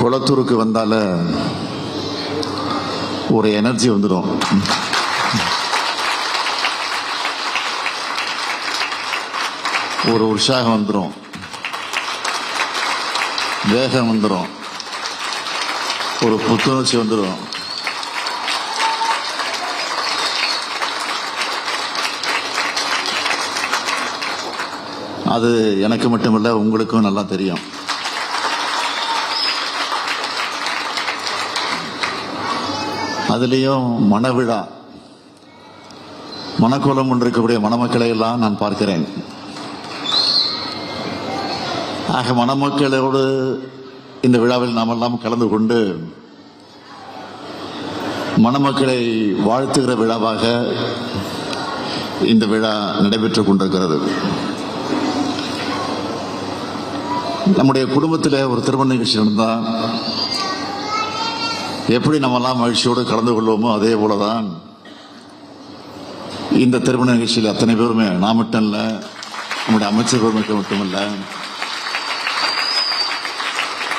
குளத்தூருக்கு வந்தால ஒரு எனர்ஜி வந்துடும். ஒரு உற்சாகம் வந்துடும் வேகம் வந்துடும் ஒரு புத்துணர்ச்சி வந்துடும் அது எனக்கு மட்டுமல்ல உங்களுக்கும் நல்லா தெரியும். அதுலேயும் மணவிழா மணக்கோலம் கொண்டிருக்கக்கூடிய மணமக்களை எல்லாம் நான் பார்க்கிறேன். ஆக மணமக்களோடு இந்த விழாவில் நாம் எல்லாம் கலந்து கொண்டு மணமக்களை வாழ்த்துகிற விழாவாக இந்த விழா நடைபெற்றுக் கொண்டிருக்கிறது. நம்முடைய குடும்பத்தில் ஒரு திருமண நிகழ்ச்சி நடந்தால் எப்படி நம்மெல்லாம் மகிழ்ச்சியோடு கலந்து கொள்வோமோ அதே போலதான் இந்த திருமண நிகழ்ச்சியில் அத்தனை பேருமே நான் மட்டும் இல்லை நம்முடைய அமைச்சர் பெருமக்கள் மட்டுமல்ல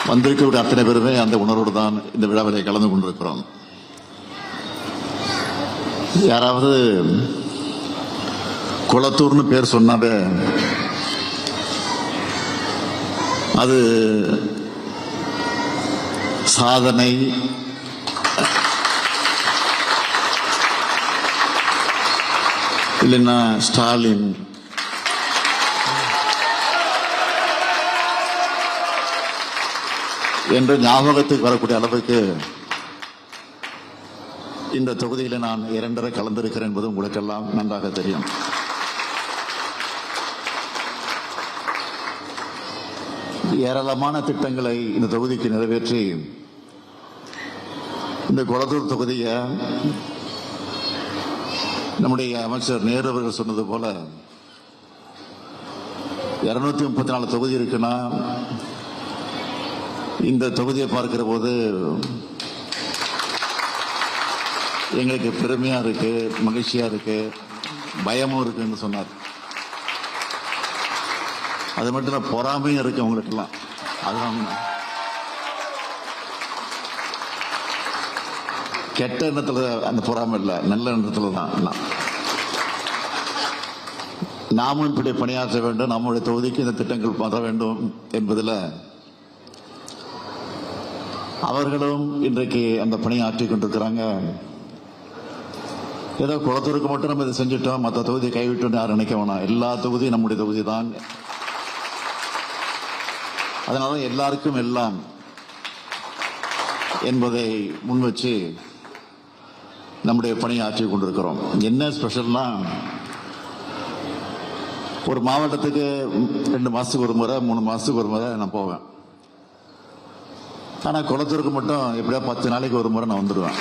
வந்திருக்கக்கூடிய அத்தனை பேருமே அந்த உணர்வோடு தான் இந்த விழாவிலே கலந்து கொண்டிருக்கிறோம். யாராவது குளத்தூர்னு பேர் சொன்னாவே அது சாதனை இல்லைன்னா ஸ்டாலின். என்று ஞாபகத்துக்கு வரக்கூடிய அளவுக்கு இந்த தொகுதியில் நான் இரண்டரை கலந்திருக்கிறேன் என்பது உங்களுக்கெல்லாம் நன்றாக தெரியும். ஏராளமான திட்டங்களை இந்த தொகுதிக்கு நிறைவேற்றி இந்த குளத்தூர் தொகுதியை நம்முடைய அமைச்சர் நேரு அவர்கள் சொன்னது போல இருநூத்தி முப்பத்தி நாலு தொகுதி இருக்குன்னா இந்த தொகுதியை பார்க்கிற போது எங்களுக்கு பெருமையா இருக்கு மகிழ்ச்சியா இருக்கு பயமும் இருக்குன்னு சொன்னார். அது மட்டும் இல்ல பொறாமையும் இருக்கு உங்களுக்கெல்லாம் அதுதான் கெட்ட எண்ணத்துல அந்த பொறாமை இல்லை நல்ல எண்ணத்துல தான். எல்லாம். நாமும் இப்படி பணியாற்ற வேண்டும் நம்முடைய தொகுதிக்கு இந்த திட்டங்கள் வர வேண்டும் என்பதில் அவர்களும் இன்றைக்கு அந்த பணியை ஆற்றிக் கொண்டிருக்கிறாங்க. ஏதோ குளத்தூருக்கு மட்டும் நம்ம இதை செஞ்சுட்டோம் மற்ற தொகுதி கைவிட்டோம்னு யாரும் நினைக்க வேணாம் எல்லா தொகுதியும் நம்முடைய தொகுதி தான். அதனால எல்லாருக்கும் எல்லாம் என்பதை முன் வச்சு நம்முடைய பணியை ஆற்றி கொண்டிருக்கிறோம். என்ன ஸ்பெஷல்னா ஒரு மாவட்டத்துக்கு ரெண்டு மாசத்துக்கு ஒரு முறை மூணு மாசத்துக்கு ஒரு முறை நான் போவேன். ஆனா குளத்தூருக்கு மட்டும் எப்படியா பத்து நாளைக்கு ஒரு முறை நான் வந்துடுவேன்.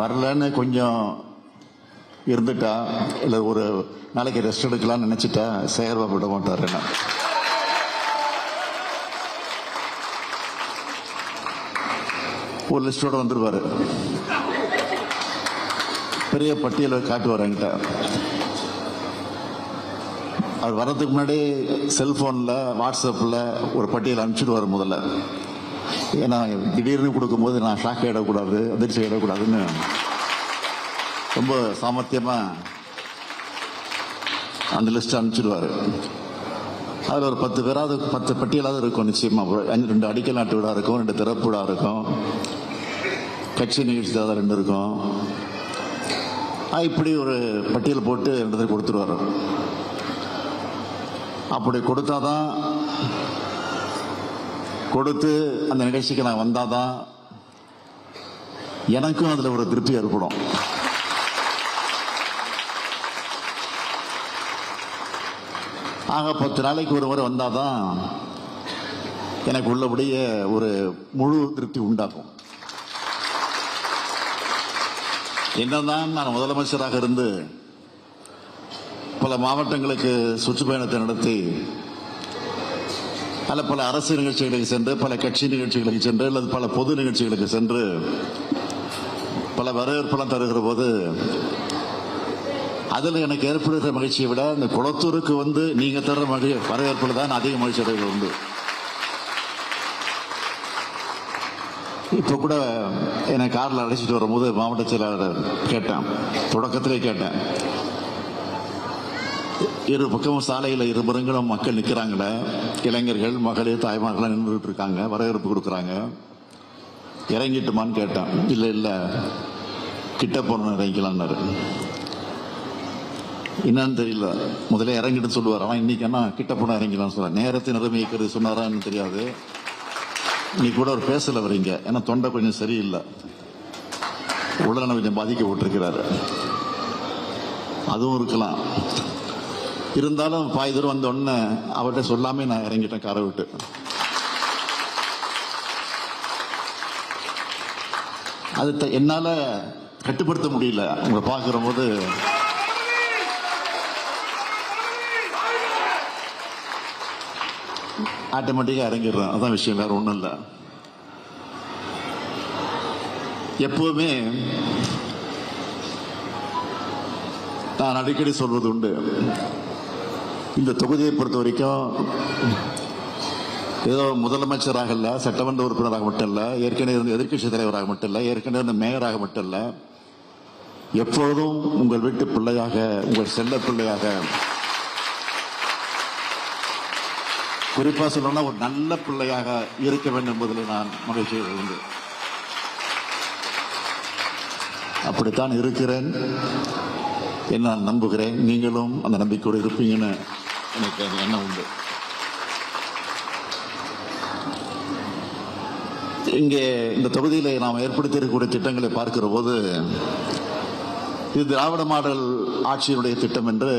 வரலன்னு கொஞ்சம் இருந்துட்டா இல்லை ஒரு நாளைக்கு ரெஸ்ட் எடுக்கலாம்னு நினச்சிட்டா சேகர்பாபு விட மாட்டார் என்ன? ஒரு லிஸ்டோட வந்துருவாரு. பெரிய பட்டியலை காட்டுவார் என்கிட்ட. அது வர்றதுக்கு முன்னாடி செல்ஃபோனில் வாட்ஸ்அப்பில் ஒரு பட்டியல் அனுப்பிச்சிடுவார் முதல்ல. ஏன்னா திடீர்னு கொடுக்கும்போது நான் ஷாக் ஆகிடக்கூடாது அதிர்ச்சி ஆகிடக்கூடாதுன்னு ரொம்ப சாமர்த்தியமாக அந்த லிஸ்ட் அனுப்பிச்சிடுவார். அதில் ஒரு பத்து பேராவது பத்து பட்டியலாவது இருக்கும் நிச்சயமாக அஞ்சு- ரெண்டு அடிக்கல் நாட்டு விழா இருக்கும் ரெண்டு திறப்பு விழா இருக்கும். கட்சி நிகழ்ச்சி தான் ரெண்டு இருக்கும். இப்படி ஒரு பட்டியல் போட்டு ரெண்டு பேர் கொடுத்துருவாரு. அப்படி கொடுத்தாதான் கொடுத்து அந்த நிகழ்ச்சிக்கு நான் வந்தாதான் எனக்கும் அதில் ஒரு திருப்தி ஏற்படும். ஆக பத்து நாளைக்கு ஒரு முறை வந்தாதான் எனக்கு உள்ளபடியே ஒரு முழு திருப்தி உண்டாகும். என்னதான் நான் முதலமைச்சராக இருந்து பல மாவட்டங்களுக்கு சுற்றுப்பயணத்தை நடத்தி அல்ல பல அரசு நிகழ்ச்சிகளுக்கு சென்று பல கட்சி நிகழ்ச்சிகளுக்கு சென்று அல்லது பல பொது நிகழ்ச்சிகளுக்கு சென்று பல வரவேற்பெல்லாம் தருகிற போது அதில் எனக்கு ஏற்படுகிற மகிழ்ச்சியை விட இந்த குளத்தூருக்கு வந்து நீங்கள் தர்ற மகிழ் வரவேற்பில் தான் அதிக மகிழ்ச்சி அடைகிறது உண்டு. இப்போ கூட என்னை காரில் அழைச்சிட்டு வரும்போது மாவட்ட செயலாளர் கேட்டேன். தொடக்கத்திலே கேட்டேன். இரு பக்கமும் சாலையில் இருபுறங்களும் மக்கள் நிற்கிறாங்களே இளைஞர்கள் மகளிர் தாய்மார்கள்லாம் நின்றுட்டு இருக்காங்க. வரவேற்பு கொடுக்குறாங்க. இறங்கிட்டுமான்னு கேட்டேன். இல்லை இல்லை. கிட்ட போன இறங்கிக்கலாம்னாரு என்னன்னு தெரியல. முதல்ல இறங்கிட்டு சொல்லுவார். ஆனால் இன்னைக்கு என்ன கிட்ட போனா இறங்கிக்கலாம்னு சொல்றாரு. நேரத்தை நிர்ணயிக்கிறது சொன்னாரான்னு தெரியாது. நீ கூட ஒரு பேசல வரீங்க. ஏன்னா தொண்டை கொஞ்சம் சரியில்லை. உடல்நல கொஞ்சம் பாதிக்கப்பட்டிருக்கிறாரு. அதுவும் இருக்கலாம். இருந்தாலும் பாய் தூரம் வந்த உடனே அவர்கிட்ட சொல்லாமே நான் இறங்கிட்டேன் காரை விட்டு. அது த- என்னால கட்டுப்படுத்த முடியல. உங்களை பார்க்கிற போது ஆட்டோமேட்டிக்காக இறங்கிடுறான். அதான் விஷயம் வேறு ஒன்றும் இல்லை. எப்போவுமே நான் அடிக்கடி சொல்வது உண்டு. இந்த தொகுதியை பொறுத்த வரைக்கும் ஏதோ முதலமைச்சராக இல்லை சட்டமன்ற உறுப்பினராக மட்டும் இல்லை ஏற்கனவே இருந்த எதிர்க்கட்சித் தலைவராக மட்டும் இல்லை ஏற்கனவே இருந்த மேயராக மட்டும் இல்லை எப்பொழுதும் உங்கள் வீட்டு பிள்ளையாக உங்கள் செல்ல பிள்ளையாக குறிப்பாக சொல்லணும்னா ஒரு நல்ல பிள்ளையாக இருக்க வேண்டும் என்பதில் நான் மகிழ்ச்சி உண்டு அப்படித்தான் இருக்கிறேன். என்று நான் நம்புகிறேன். நீங்களும் அந்த நம்பிக்கையோடு இருப்பீங்கன்னு எனக்கு அது எண்ணம் உண்டு. இங்கே இந்த தொகுதியில் நாம் ஏற்படுத்தியிருக்கக்கூடிய திட்டங்களை பார்க்கிற போது இது திராவிட மாடல் ஆட்சியினுடைய திட்டம் என்று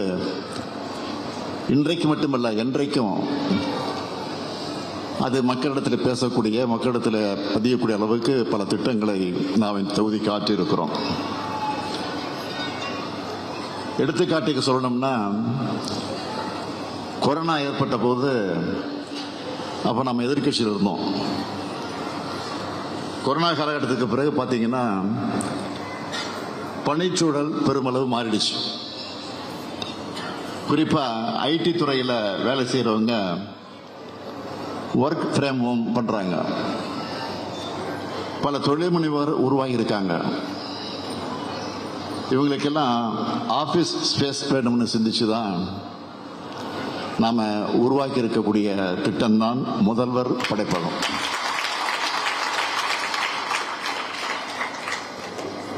இன்றைக்கு மட்டுமல்ல என்றைக்கும் அது மக்களிடத்தில் பேசக்கூடிய மக்களிடத்தில் பதியக்கூடிய அளவுக்கு பல திட்டங்களை நாம் இந்த தொகுதிக்கு ஆற்றியிருக்கிறோம் எடுத்துக்காட்டுக்கு சொல்லணும்னா கொரோனா ஏற்பட்ட போது அப்போ நம்ம எதிர்க்கட்சியில் இருந்தோம். கொரோனா காலகட்டத்துக்கு பிறகு பார்த்தீங்கன்னா பணிச்சூழல் பெருமளவு மாறிடுச்சு. குறிப்பாக ஐடி துறையில் வேலை செய்கிறவங்க ஒர்க் ஃப்ரேம் ஹோம் பண்ணுறாங்க பல தொழில் முனைவர் உருவாகியிருக்காங்க. இவங்களுக்கெல்லாம் ஆஃபீஸ் ஸ்பேஸ் வேணும்னு சிந்திச்சு தான் நாம் உருவாக்கி இருக்கக்கூடிய திட்டம்தான் முதல்வர் படைப்பகம்.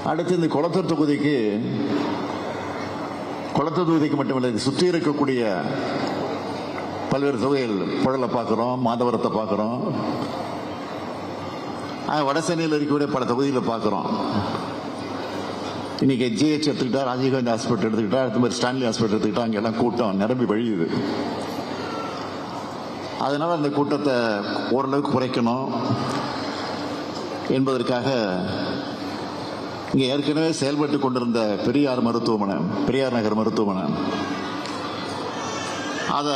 அடுத்து இந்த குளத்தூர் தொகுதிக்கு குளத்தூர் தொகுதிக்கு மட்டுமில்லை சுற்றி இருக்கக்கூடிய பல்வேறு தொகைகள் புழலை பார்க்குறோம் மாதவரத்தை பார்க்குறோம். வடசென்னையில் இருக்கக்கூடிய பல தொகுதிகளை பார்க்குறோம். இன்னைக்கு ஜிஹெச் எடுத்துக்கிட்டா ராஜீவ்காந்தி ஹாஸ்பிட்டல் எடுத்துக்கிட்டா அடுத்த மாதிரி ஸ்டான்லி ஹாஸ்பிட்டல் எடுத்துக்கிட்டா அங்கெல்லாம் கூட்டம் நிரம்பி வழியுது. அதனால் அந்த கூட்டத்தை ஓரளவுக்கு குறைக்கணும் என்பதற்காக இங்கே ஏற்கனவே செயல்பட்டு கொண்டிருந்த பெரியார் மருத்துவமனை பெரியார் நகர் மருத்துவமனை அதை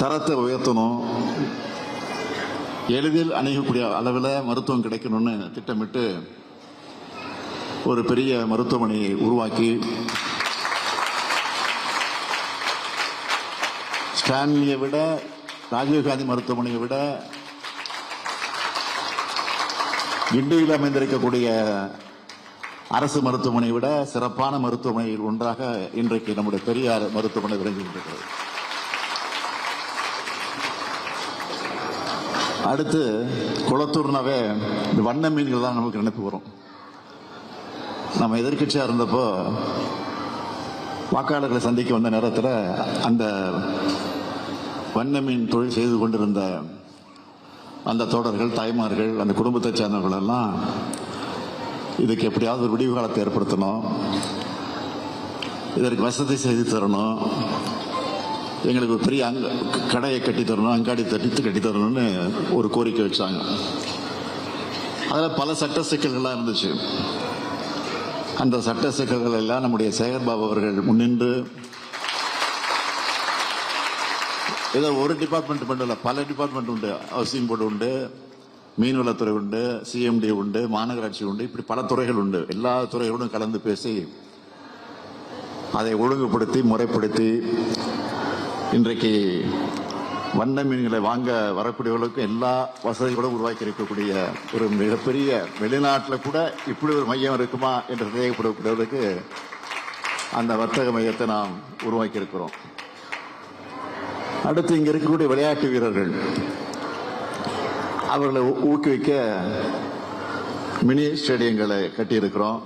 தரத்தை உயர்த்தணும். எளிதில் அணுகக்கூடிய அளவில் மருத்துவம் கிடைக்கணும்னு திட்டமிட்டு ஒரு பெரிய மருத்துவமனையை உருவாக்கி ஸ்டான்லியை விட ராஜீவ்காந்தி மருத்துவமனையை விட கிண்டியில் அமைந்திருக்கக்கூடிய அரசு மருத்துவமனையை விட சிறப்பான மருத்துவமனையில் ஒன்றாக இன்றைக்கு நம்முடைய பெரியார் மருத்துவமனை விளங்கி கொண்டிருக்கிறது. அடுத்து குளத்தூர்னாவே இந்த வண்ண மீன்கள் தான் நமக்கு நினைப்பு வரும். நம்ம எதிர்கட்சியாக இருந்தப்போ வாக்காளர்களை சந்திக்க வந்த நேரத்தில் அந்த வண்ண மீன் தொழில் செய்து கொண்டிருந்த அந்த தோடர்கள் தாய்மார்கள் அந்த குடும்பத்தை சேர்ந்தவர்கள் எல்லாம் இதுக்கு எப்படியாவது ஒரு விடிவு காலத்தை ஏற்படுத்தணும். இதற்கு வசதி செய்து தரணும். எங்களுக்கு ஒரு பெரிய அங்க கடையை கட்டி தரணும் அங்காடி தட்டி கட்டி தரணும்னு ஒரு கோரிக்கை வச்சாங்க. அதில் பல சட்ட சிக்கல்கள்லாம் இருந்துச்சு. அந்த சட்ட சிக்கல்கள் எல்லாம் நம்முடைய சேகர்பாபு அவர்கள் முன்னின்று ஏதோ ஒரு டிபார்ட்மெண்ட் மட்டும் இல்லை பல டிபார்ட்மெண்ட் உண்டு. ஹவுசிங் போர்டு உண்டு மீன்வளத்துறை உண்டு சிஎம்டி உண்டு மாநகராட்சி உண்டு இப்படி பல துறைகள் உண்டு. எல்லா துறைகளோடும் கலந்து பேசி அதை ஒழுங்குபடுத்தி முறைப்படுத்தி இன்றைக்கு வண்ண மீன்களை வாங்க வரக்கூடியவர்களுக்கு எல்லா வசதிகளும் உருவாக்கி இருக்கக்கூடிய ஒரு மிகப்பெரிய வெளிநாட்டில் கூட இப்படி ஒரு மையம் இருக்குமா என்று சந்தேகப்படக்கூடியவர்களுக்கு அந்த வர்த்தக மையத்தை நாம் உருவாக்கி இருக்கிறோம் அடுத்து இங்க இருக்கக்கூடிய விளையாட்டு வீரர்கள். அவர்களை ஊ- ஊக்குவிக்க மினி ஸ்டேடியங்களை கட்டியிருக்கிறோம்.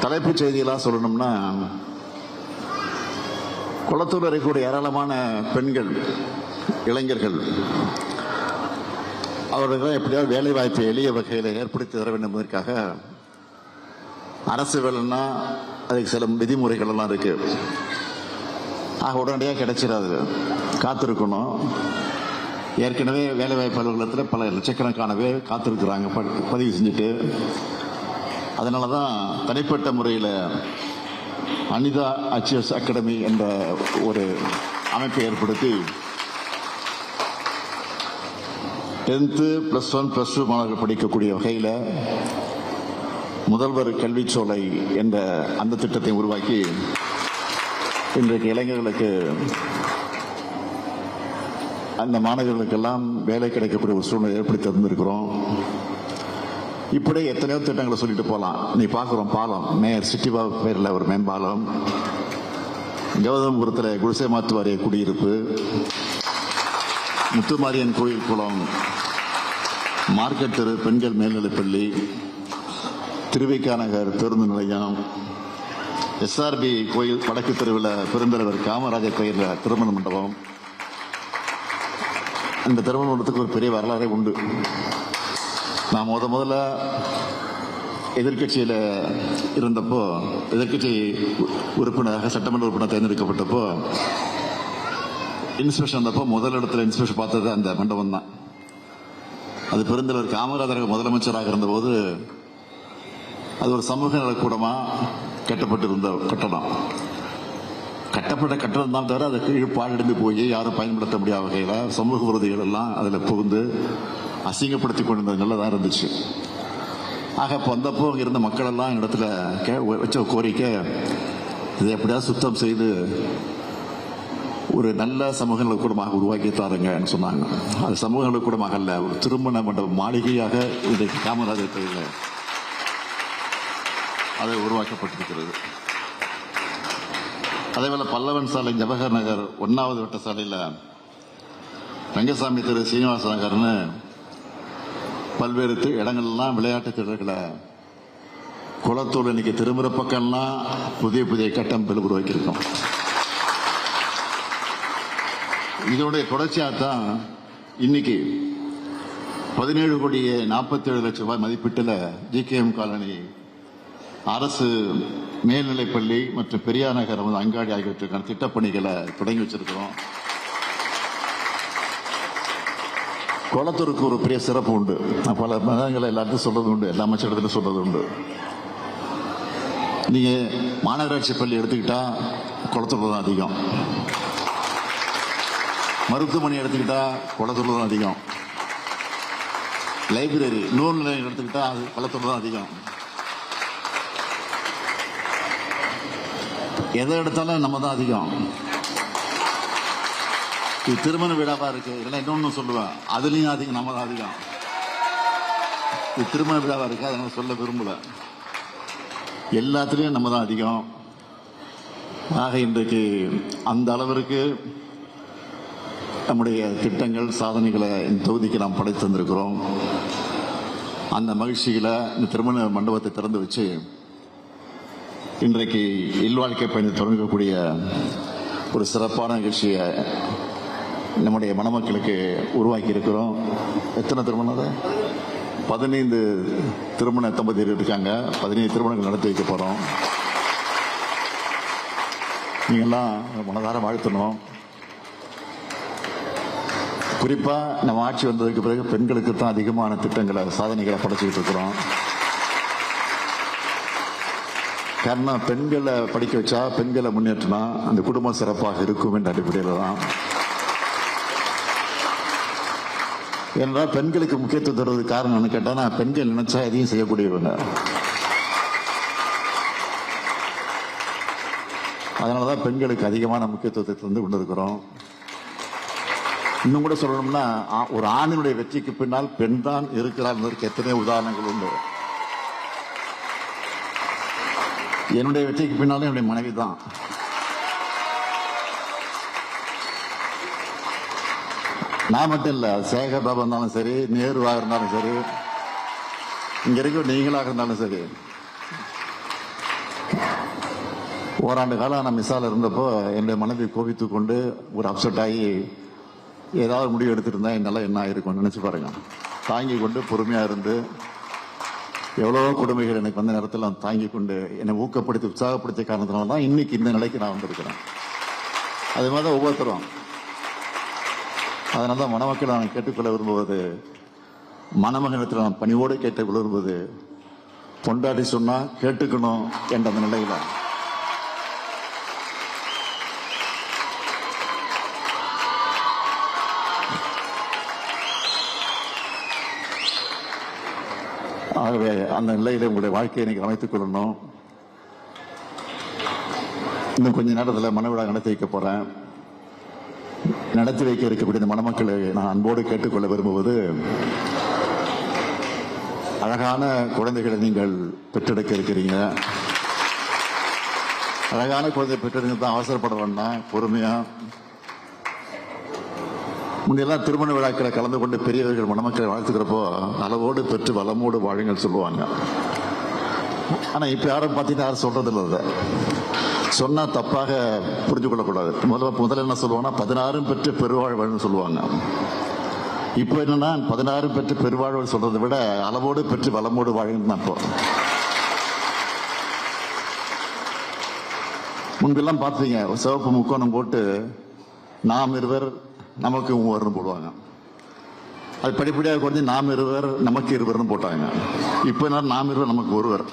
தலைப்புச் செய்திகளாக சொல்லணும்னா குளத்தூர் இருக்கக்கூடிய ஏராளமான பெண்கள் இளைஞர்கள். அவர்கள் எப்படியாவது வேலை வாய்ப்பை எளிய வகையில் ஏற்படுத்தி தர வேண்டும் என்பதற்காக அரசு வேலைன்னா அதுக்கு சில விதிமுறைகள் எல்லாம் இருக்கு. ஆக உடனடியாக கிடைச்சிடாது. காத்திருக்கணும். ஏற்கனவே வேலைவாய்ப்பு அலுவலகத்தில் பல லட்சக்கணக்கானவே காத்திருக்கிறாங்க ப- பதிவு செஞ்சுட்டு. அதனால தான் தனிப்பட்ட முறையில் அனிதா அச்சியஸ் அகாடமி என்ற ஒரு அமைப்பை ஏற்படுத்தி tenth plus one plus two மாணவர்கள் படிக்கக்கூடிய வகையில் முதல்வர் கல்விச்சோலை என்ற அந்த திட்டத்தை உருவாக்கி இன்றைக்கு இளைஞர்களுக்கு அந்த மாணவர்களுக்கெல்லாம் வேலை கிடைக்கக்கூடிய ஒரு சூழ்நிலை ஏற்படுத்தி தந்திருக்கிறோம். இப்படியே எத்தனையோ திட்டங்களை சொல்லிட்டு போகலாம் நீ பார்க்குறோம் பாலம். மேயர் சிட்டிபாபு பேரில் ஒரு மேம்பாலம். கௌதமபுரத்தில் குடிசை மாத்துவாரிய குடியிருப்பு. முத்துமாரியன் கோயில் குளம். மார்க்கெட் தெரு பெண்கள் மேல்நிலைப்பள்ளி. திருவிக்கா நகர் பேருந்து நிலையம். எஸ்ஆர்பி கோயில் வடக்கு தெருவில் பெருந்தலைவர் காமராஜர் பெயரில் திருமண மண்டபம். அந்த திருமண மண்டபத்துக்கு ஒரு பெரிய வரலாறே உண்டு. நான் முத முதல்ல எதிர்க்கட்சியில் இருந்தப்போ எதிர்க்கட்சி உறுப்பினராக சட்டமன்ற உறுப்பினர் தேர்ந்தெடுக்கப்பட்டப்போ இன்ஸ்பெக்ஷன் வந்தப்போ முதல் இடத்துல இன்ஸ்பெக்ஷன் பார்த்தது அந்த மண்டபம் தான். அது பெருந்தலைவர் காமராஜர் முதலமைச்சராக இருந்தபோது அது ஒரு சமூக நலக்கூடமாக கட்டப்பட்டிருந்த கட்டடம். கட்டப்பட்ட கட்டடம் தான் தவிர அதுக்கு கீழ் பாழடைந்து போய் யாரும் பயன்படுத்த முடியாத வகையில் சமூக விரோதிகள் எல்லாம் அதில் புகுந்து அசிங்கப்படுத்தி கொண்டிருந்தது நல்லதாக இருந்துச்சு. ஆக இப்போ வந்தப்போ அங்கே இருந்த மக்கள் எல்லாம் இடத்துல கே வச்ச கோரிக்கை இதை எப்படியாவது சுத்தம் செய்து ஒரு நல்ல சமூக நலக்கூடமாக உருவாக்கி தாருங்கன்னு சொன்னாங்க. அது சமூக நலக்கூடமாக அல்ல ஒரு திருமண மண்டபம் மாளிகையாக இன்றைக்கு காமராஜர் கோயிலில் அது உருவாக்கப்பட்டிருக்கிறது. அதேபோல் பல்லவன் சாலை ஜவஹர் நகர் ஒன்றாவது வட்ட சாலையில் ரங்கசாமி திரு சீனிவாச நகர்னு பல்வேறு இடங்கள்லாம் விளையாட்டு திடல்களை குளத்தூர் இன்னைக்கு திரும்புற பக்கம்லாம் புதிய புதிய கட்டம் உருவாக்கியிருக்கோம். இதோடைய தொடர்ச்சியாக தான் இன்னைக்கு பதினேழு கோடியே நாற்பத்தி ஏழு லட்சம் ரூபாய் மதிப்பீட்டில் ஜிகேஎம் காலனி அரசு மேல்நிலைப்பள்ளி மற்றும் பெரியார் நகர் அங்காடி ஆகியவற்றுக்கான திட்டப்பணிகளை தொடங்கி வச்சிருக்கிறோம். குளத்தூருக்கு ஒரு பெரிய சிறப்பு உண்டு. பல மதங்களை எல்லாத்தையும் சொல்றது உண்டு. எல்லா அமைச்சரிடத்திலும் சொல்றது உண்டு. நீங்க மாநகராட்சி பள்ளி எடுத்துக்கிட்டா குளத்தூர் தான் அதிகம். மருத்துவமனை எடுத்துக்கிட்டா குளத்தூர் தான் அதிகம். லைப்ரரி நூல் நிலையம் எடுத்துக்கிட்டா அது குளத்தூர் தான் அதிகம். எதை எடுத்தாலும் நம்ம தான் அதிகம். இது திருமண விழாவா இருக்கு? இதெல்லாம் இன்னொன்னு சொல்லுவேன் அதுலயும் அதிகம் நம்ம தான் அதிகம் இது திருமண விழாவா இருக்கு? அதை நான் சொல்ல விரும்பல. எல்லாத்துலயும் நம்ம தான் அதிகம். ஆக இன்றைக்கு அந்த அளவிற்கு நம்முடைய திட்டங்கள் சாதனைகளை இந்த தொகுதிக்கு நாம் படைத்து தந்திருக்கிறோம். அந்த மகிழ்ச்சியில் இந்த திருமண மண்டபத்தை திறந்து வச்சு இன்றைக்கு இல்வாழ்க்கை பயணத்தை தொடங்கக்கூடிய ஒரு சிறப்பான நிகழ்ச்சியை நம்முடைய மணமக்களுக்கு உருவாக்கி இருக்கிறோம் எத்தனை திருமணம் அது? பதினைந்து திருமண தம்பதியர் இருக்காங்க. பதினைந்து திருமணங்கள் நடத்தி வைக்க போகிறோம் நீங்கள்லாம் மனதார வாழ்த்தணும். குறிப்பாக நம்ம ஆட்சி வந்ததுக்கு பிறகு பெண்களுக்கு தான் அதிகமான திட்டங்களை சாதனைகளை படைச்சிக்கிட்டு இருக்கிறோம். காரணம் பெண்களை படிக்க வச்சா பெண்களை முன்னேற்றினா அந்த குடும்பம் சிறப்பாக இருக்கும் என்ற அடிப்படையில் தான் என்றால் பெண்களுக்கு முக்கியத்துவம் தருவதுக்கு காரணம் கேட்டால் கேட்டால் பெண்கள் நினைச்சா எதையும் செய்யக்கூடியவங்க. அதனால தான் பெண்களுக்கு அதிகமான முக்கியத்துவத்தை தந்து கொண்டிருக்கிறோம். இன்னும் கூட சொல்லணும்னா ஆ- ஒரு ஆணினுடைய வெற்றிக்கு பின்னால் பெண் தான் இருக்கிறார் என்பதற்கு எத்தனையோ உதாரணங்கள் உண்டு. என்னுடைய வெற்றிக்கு பின்னாலும் என்னுடைய மனைவி தான். நான் மட்டும் இல்லை சேகர் பாபா இருந்தாலும் சரி நேருவாக இருந்தாலும் சரி இங்க இருக்க நீங்களாக இருந்தாலும் சரி. ஓராண்டு காலம் நான் மிஸ்ஸால் இருந்தப்போ என்னுடைய மனதை கோபித்து கொண்டு ஒரு அப்செட் ஆகி ஏதாவது முடிவு எடுத்திருந்தா என்னால் என்ன ஆயிருக்கும் நினச்சி பாருங்க. தாங்கி கொண்டு பொறுமையாக இருந்து எவ்வளோ கொடுமைகள் எனக்கு வந்த நேரத்தில் நான் தாங்கி கொண்டு என்னை ஊக்கப்படுத்தி உற்சாகப்படுத்திய காரணத்தினால தான் இன்னைக்கு இந்த நிலைக்கு நான் வந்திருக்கிறேன். அது மாதிரி தான் ஒவ்வொருத்தரும். அதனால தான் மணமக்கள் நான் கேட்டுக்கொள்ள விரும்புவது மணமகனத்தில் நான் பணிவோடு கேட்டுக்கொள்ள விரும்புவது பொண்டாட்டி சொன்னால் கேட்டுக்கணும் என்ற அந்த நிலையில். ஆகவே அந்த நிலையில உங்களுடைய வாழ்க்கையை நீங்கள் அமைத்துக் கொள்ளணும். இன்னும் கொஞ்ச நேரத்தில் மனவிழா நடத்தி வைக்க போகிறேன் நடத்தி வைக்க இருக்கக்கூடிய இந்த மணமக்களை நான் அன்போடு கேட்டுக்கொள்ள விரும்புவது அழகான குழந்தைகளை நீங்கள் பெற்றெடுக்க இருக்கிறீங்க. அழகான குழந்தை பெற்றெடுக்க தான் அவசரப்பட வேண்டாம் பொறுமையா. முன்னெல்லாம் திருமண விழாக்களை கலந்து கொண்டு பெரியவர்கள் மணமக்களை வாழ்த்துக்கிறப்போ அளவோடு பெற்று வளமோடு வாழுங்கள் சொல்லுவாங்க. ஆனா இப்ப யாரும் பார்த்தீங்கன்னா யாரும் சொல்றது சொன்னால் சொன்னா தப்பாக புரிஞ்சு கொள்ளக்கூடாது முதல்ல முதல்ல என்ன சொல்லுவாங்கன்னா பதினாறும் பெற்று பெருவாழ்வன்னு சொல்லுவாங்க. இப்போ என்னன்னா பதினாறும் பெற்று பெருவாழ்வு சொல்றதை விட அளவோடு பெற்று வளமோடு வாழுன்னு இப்போ. முன்பெல்லாம் பார்த்தீங்க சிவப்பு முக்கோணம் போட்டு நாம் இருவர் நமக்கு மூவர்னு போடுவாங்க. அது படிப்படியாக குறைஞ்சி நாம் இருவர் நமக்கு இருவர்னு போட்டாங்க. இப்போ என்ன நாம் இருவர் நமக்கு ஒருவர்.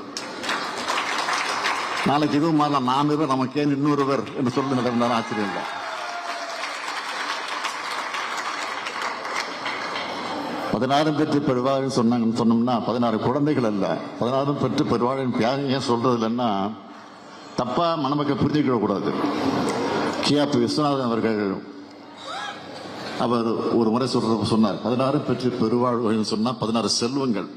நாளைக்கு இதுவும் மாறலாம். நான் இருவர் நமக்கே இன்னொருவர் என்று சொல்லி நடந்தாலும் ஆச்சரியம் இல்லை பதினாறும் பெற்று பெருவாழ்னு சொன்னாங்கன்னு சொன்னோம்னா பதினாறு குழந்தைகள் அல்ல. பதினாறும் பெற்று பெருவாழின் தியாகம் ஏன் சொல்றது இல்லைன்னா தப்பா மணமக்கள் புரிஞ்சுக்கிட கூடாது. கியாபி விஸ்வநாதன் அவர்கள் அவர் ஒரு முறை சொல்ற சொன்னார் பதினாறு பெற்று பெருவாழ்வு சொன்னா பதினாறு செல்வங்கள்.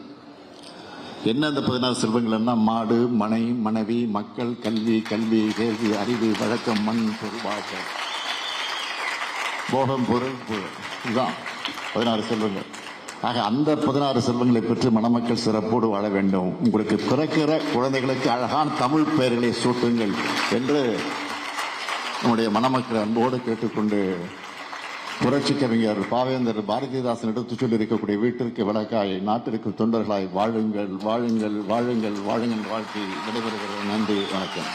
என்ன அந்த பதினாறு செல்வங்கள்னா? மாடு மனை மனைவி மக்கள் கல்வி கல்வி கேள்வி அறிவு வழக்கம் மண் பொருள் வாழ்க்கை. போகம் பொருள் புகழ். இதுதான் பதினாறு செல்வங்கள். ஆக அந்த பதினாறு செல்வங்களை பெற்று மணமக்கள் சிறப்போடு வாழ வேண்டும். உங்களுக்கு பிறக்கிற குழந்தைகளுக்கு அழகான தமிழ் பெயர்களை சூட்டுங்கள் என்று நம்முடைய மணமக்கள் அன்போடு கேட்டுக்கொண்டு புரட்சி கவிஞர் பாவேந்தர் பாரதிதாசன் எடுத்துச் சொல்லி இருக்கக்கூடிய வீட்டிற்கு விளக்காய் நாட்டிற்கு தொண்டர்களாய் வாழுங்கள் வாழுங்கள் வாழுங்கள் வாழுங்கள் வாழ்க்கை விடைபெறுகிறது நன்றி வணக்கம்.